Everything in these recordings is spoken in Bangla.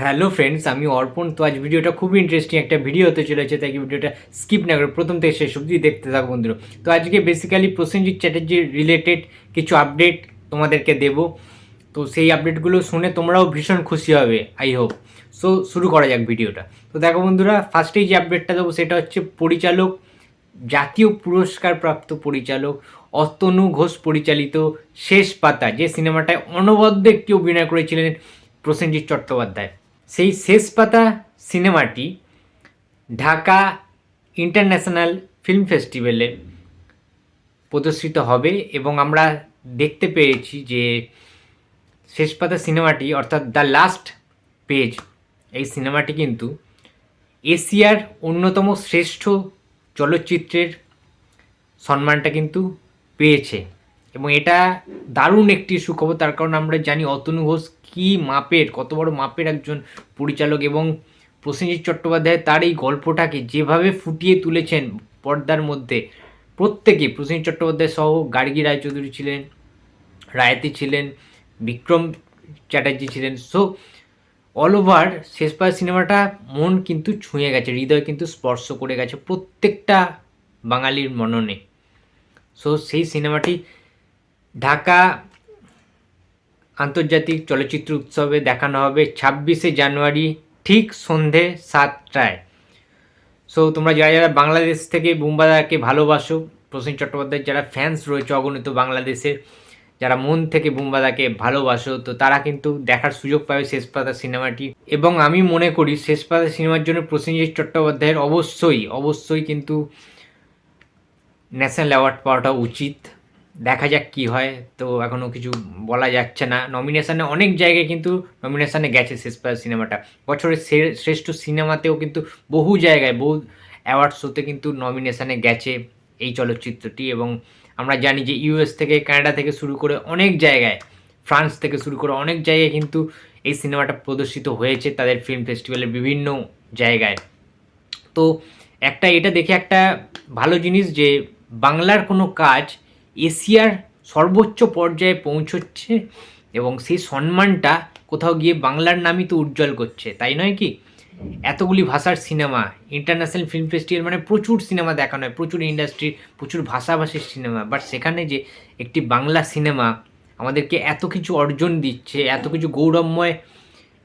হ্যালো ফ্রেন্ডস আমি অর্পণ। তো আজ ভিডিওটা খুবই ইন্টারেস্টিং একটা ভিডিও হতে চলেছে তাই ভিডিওটা স্কিপ না করে প্রথম থেকে শেষ অবধি দেখতে থাকো বন্ধুরা। তো আজকে বেসিক্যালি প্রসেনজিৎ চ্যাটার্জির রিলেটেড কিছু আপডেট তোমাদেরকে দেব। তো সেই আপডেটগুলো শুনে তোমরাও ভীষণ খুশি হবে আই হোপ সো শুরু করা যাক ভিডিওটা। তো দেখো বন্ধুরা ফার্স্টেই যে আপডেটটা দেবো সেটা হচ্ছে পরিচালক, জাতীয় পুরস্কার প্রাপ্ত পরিচালক অতনু ঘোষ পরিচালিত শেষ পাতা, যে সিনেমাটায় অনবদ্য একটি অভিনয় করেছিলেন প্রসেনজিৎ চট্টোপাধ্যায়। সেই শেষ পাতা সিনেমাটি ঢাকা ইন্টারন্যাশনাল ফিল্ম ফেস্টিভ্যালে প্রদর্শিত হবে এবং আমরা দেখতে পেয়েছি যে শেষ পাতা সিনেমাটি, অর্থাৎ দ্য লাস্ট পেজ, এই সিনেমাটি কিন্তু এশিয়ার অন্যতম শ্রেষ্ঠ চলচ্চিত্রের সম্মানটা কিন্তু পেয়েছে। এবং এটা দারুণ একটি সুখবর। তার কারণ আমরা জানি অতনু ঘোষ কী মাপের, কত বড় মাপের একজন পরিচালক এবং প্রসেনজিৎ চট্টোপাধ্যায় তার এই গল্পটাকে যেভাবে ফুটিয়ে তুলেছেন পর্দার মধ্যে, প্রত্যেকে, প্রসেনজিৎ চট্টোপাধ্যায় সহ গার্গী রায়চৌধুরী ছিলেন, রায়তি ছিলেন, বিক্রম চ্যাটার্জি ছিলেন। সো অল ওভার শেষ শেষপাত সিনেমাটা মন কিন্তু ছুঁয়ে গেছে, হৃদয় কিন্তু স্পর্শ করে গেছে প্রত্যেকটা বাঙালির মননে। সো সেই সিনেমাটি ঢাকা আন্তর্জাতিক চলচ্চিত্র উৎসবে দেখানো হবে ছাব্বিশে জানুয়ারি, ঠিক সন্ধে সাতটায়। সো তোমরা যারা যারা বাংলাদেশ থেকে বুম্বাদাকে ভালোবাসো, প্রসেন চট্টোপাধ্যায়ের যারা ফ্যান্স রয়েছে অগণিত বাংলাদেশের, যারা মন থেকে বুম্বাদাকে ভালোবাসো, তো তারা কিন্তু দেখার সুযোগ পাবে শেষ পাতা সিনেমাটি। এবং আমি মনে করি শেষ পাতা সিনেমার জন্য প্রসেনজিৎ চট্টোপাধ্যায়ের অবশ্যই অবশ্যই কিন্তু ন্যাশনাল অ্যাওয়ার্ড পাওয়াটা উচিত। দেখা যাক কি হয়। তো এখনও কিছু বলা যাচ্ছে না। নমিনেশানে অনেক জায়গায় কিন্তু নমিনেশানে গেছে শেষ সিনেমাটা। বছরের শ্রেষ্ঠ সিনেমাতেও কিন্তু বহু জায়গায়, বহু অ্যাওয়ার্ড শোতে কিন্তু নমিনেশানে গেছে এই চলচ্চিত্রটি এবং আমরা জানি যে ইউএস থেকে কানাডা থেকে শুরু করে অনেক জায়গায় ফ্রান্স থেকে শুরু করে অনেক জায়গায় কিন্তু এই সিনেমাটা প্রদর্শিত হয়েছে তাদের ফিল্ম ফেস্টিভ্যালের বিভিন্ন জায়গায়। তো একটা এটা দেখে একটা ভালো জিনিস যে বাংলার কোনো কাজ এশিয়ার সর্বোচ্চ পর্যায়ে পৌঁছচ্ছে এবং সেই সম্মানটা কোথাও গিয়ে বাংলার নামই তো উজ্জ্বল করছে, তাই নয় কি? এতগুলি ভাষার সিনেমা ইন্টারন্যাশনাল ফিল্ম ফেস্টিভ্যাল মানে প্রচুর সিনেমা দেখানো হয়, প্রচুর ইন্ডাস্ট্রি প্রচুর ভাষাভাষীর সিনেমা বাট সেখানে যে একটি বাংলা সিনেমা আমাদেরকে এত কিছু অর্জন দিচ্ছে, এত কিছু গৌরবময়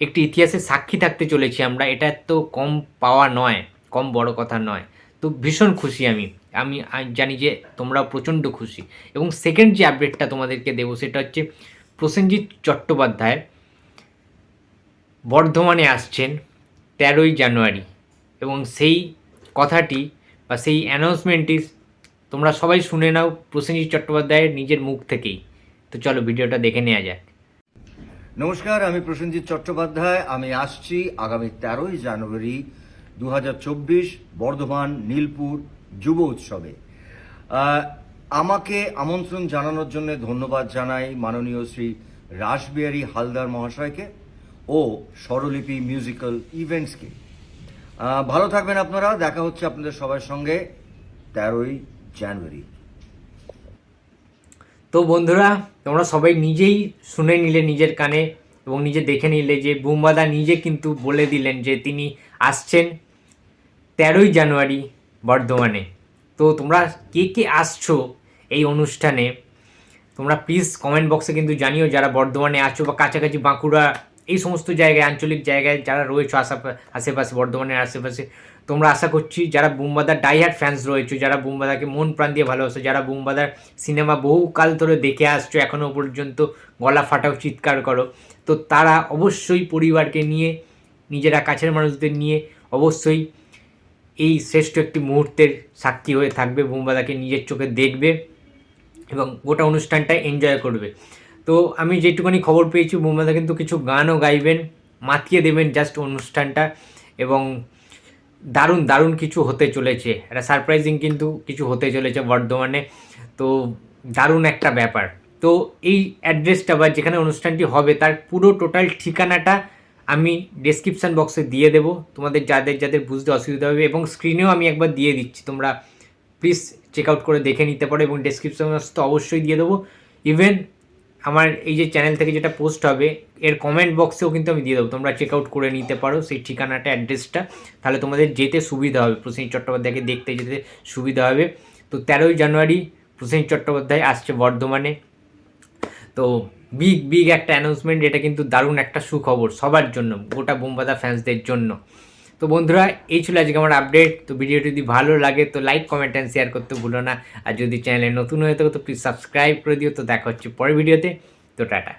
একটি ইতিহাসের সাক্ষী থাকতে চলেছি আমরা, এটা তো কম পাওয়া নয়, কম বড় কথা নয়। তো ভীষণ খুশি আমি। আমি জানি যে তোমরাও প্রচণ্ড খুশি। এবং সেকেন্ড যে আপডেটটা তোমাদেরকে দেবো সেটা হচ্ছে প্রসেনজিৎ চট্টোপাধ্যায় বর্ধমানে আসছেন তেরোই জানুয়ারি। এবং সেই কথাটি বা সেই অ্যানাউন্সমেন্টটি তোমরা সবাই শুনে নাও প্রসেনজিৎ চট্টোপাধ্যায়ের নিজের মুখ থেকেই। তো চলো ভিডিওটা দেখে নেওয়া যাক। নমস্কার, আমি প্রসেনজিৎ চট্টোপাধ্যায়। আমি আসছি আগামী তেরোই জানুয়ারি দু হাজার চব্বিশ বর্ধমান, নীলপুর যুব উৎসবে। আমাকে আমন্ত্রণ জানানোর জন্য ধন্যবাদ জানাই মাননীয় শ্রী রাসবিহারী হালদার মহাশয়কে ও স্বরলিপি মিউজিক্যাল ইভেন্টসকে ভালো থাকবেন আপনারা, দেখা হচ্ছে আপনাদের সবার সঙ্গে তেরোই জানুয়ারি। তো বন্ধুরা, তোমরা সবাই নিজেই শুনে নিলে নিজের কানে এবং নিজে দেখে নিলে যে বুম্বাদা নিজে কিন্তু বলে দিলেন যে তিনি আসছেন তেরোই জানুয়ারি বর্ধমানে। তো তোমরা কে কে আসছো এই অনুষ্ঠানে? তোমরা প্লিজ কমেন্ট বক্সে কিন্তু জানিও যারা বর্ধমানে আছো বা কাছাকাছি বাঁকুড়া, এই সমস্ত জায়গায়, আঞ্চলিক জায়গায় যারা রয়েছে আশা আশেপাশে, বর্ধমানের আশেপাশে, তোমরা আশা করছি যারা বুম্বাদার ডাইহার্ট ফ্যান্স রয়েছে, যারা বুম্বাদাকে মন প্রাণ দিয়ে ভালোবাসো, যারা বুম্বাদার সিনেমা বহুকাল ধরে দেখে আসছো এখনও পর্যন্ত গলা ফাটাও, চিৎকার করো, তো তারা অবশ্যই পরিবারকে নিয়ে, নিজেরা কাছের মানুষদের নিয়ে অবশ্যই এই শ্রেষ্ঠ একটি মুহূর্তের সাক্ষী হয়ে থাকবে। বুম্বাদাকে নিজের চোখে দেখবে এবং গোটা অনুষ্ঠানটা এনজয় করবে। তো আমি যেটুকুনি খবর পেয়েছি, বোমবাদা কিন্তু কিছু গানও গাইবেন, মাতিয়ে দেবেন জাস্ট অনুষ্ঠানটা এবং দারুণ দারুণ কিছু হতে চলেছে। একটা সারপ্রাইজিং কিন্তু কিছু হতে চলেছে বর্ধমানে। তো দারুণ একটা ব্যাপার। তো এই অ্যাড্রেসটা বা যেখানে অনুষ্ঠানটি হবে, তার পুরো টোটাল ঠিকানাটা আমি ডেসক্রিপশান বক্সে দিয়ে দেবো। তোমাদের যাদের যাদের বুঝতে অসুবিধা হবে এবং স্ক্রিনেও আমি একবার দিয়ে দিচ্ছি। তোমরা প্লিজ চেক আউট করে দেখে নিতে পারো এবং ডেসক্রিপশন বক্স তো অবশ্যই দিয়ে দেবো। ইভেন আমার এই যে চ্যানেল থেকে যেটা পোস্ট হবে, এর কমেন্ট বক্সেও কিন্তু আমি দিয়ে দেবো। তোমরা চেক আউট করে নিতে পারো সেই ঠিকানাটা অ্যাড্রেসটা তাহলে তোমাদের যেতে সুবিধা হবে। প্রসেন চট্টোপাধ্যায়কে দেখতে যেতে সুবিধা হবে। তো তেরোই জানুয়ারি প্রসেন চট্টোপাধ্যায় আসছে বর্ধমানে। তো বিগ বিগ একটা অ্যানাউন্সমেন্ট এটা কিন্তু দারুণ একটা সুখবর সবার জন্য, গোটা বোমবাদা ফ্যান্সদের জন্য। তো বন্ধুরা, এই ছিল আজকে আমার আপডেট তো ভিডিওটি যদি ভালো লাগে তো লাইক কমেন্ট অ্যান্ড শেয়ার করতে ভুলো না। আর যদি চ্যানেলে নতুন হয়ে থাকো তো প্লিজ সাবস্ক্রাইব করে দিও। তো দেখা হচ্ছে পরের ভিডিওতে। তো টাটা।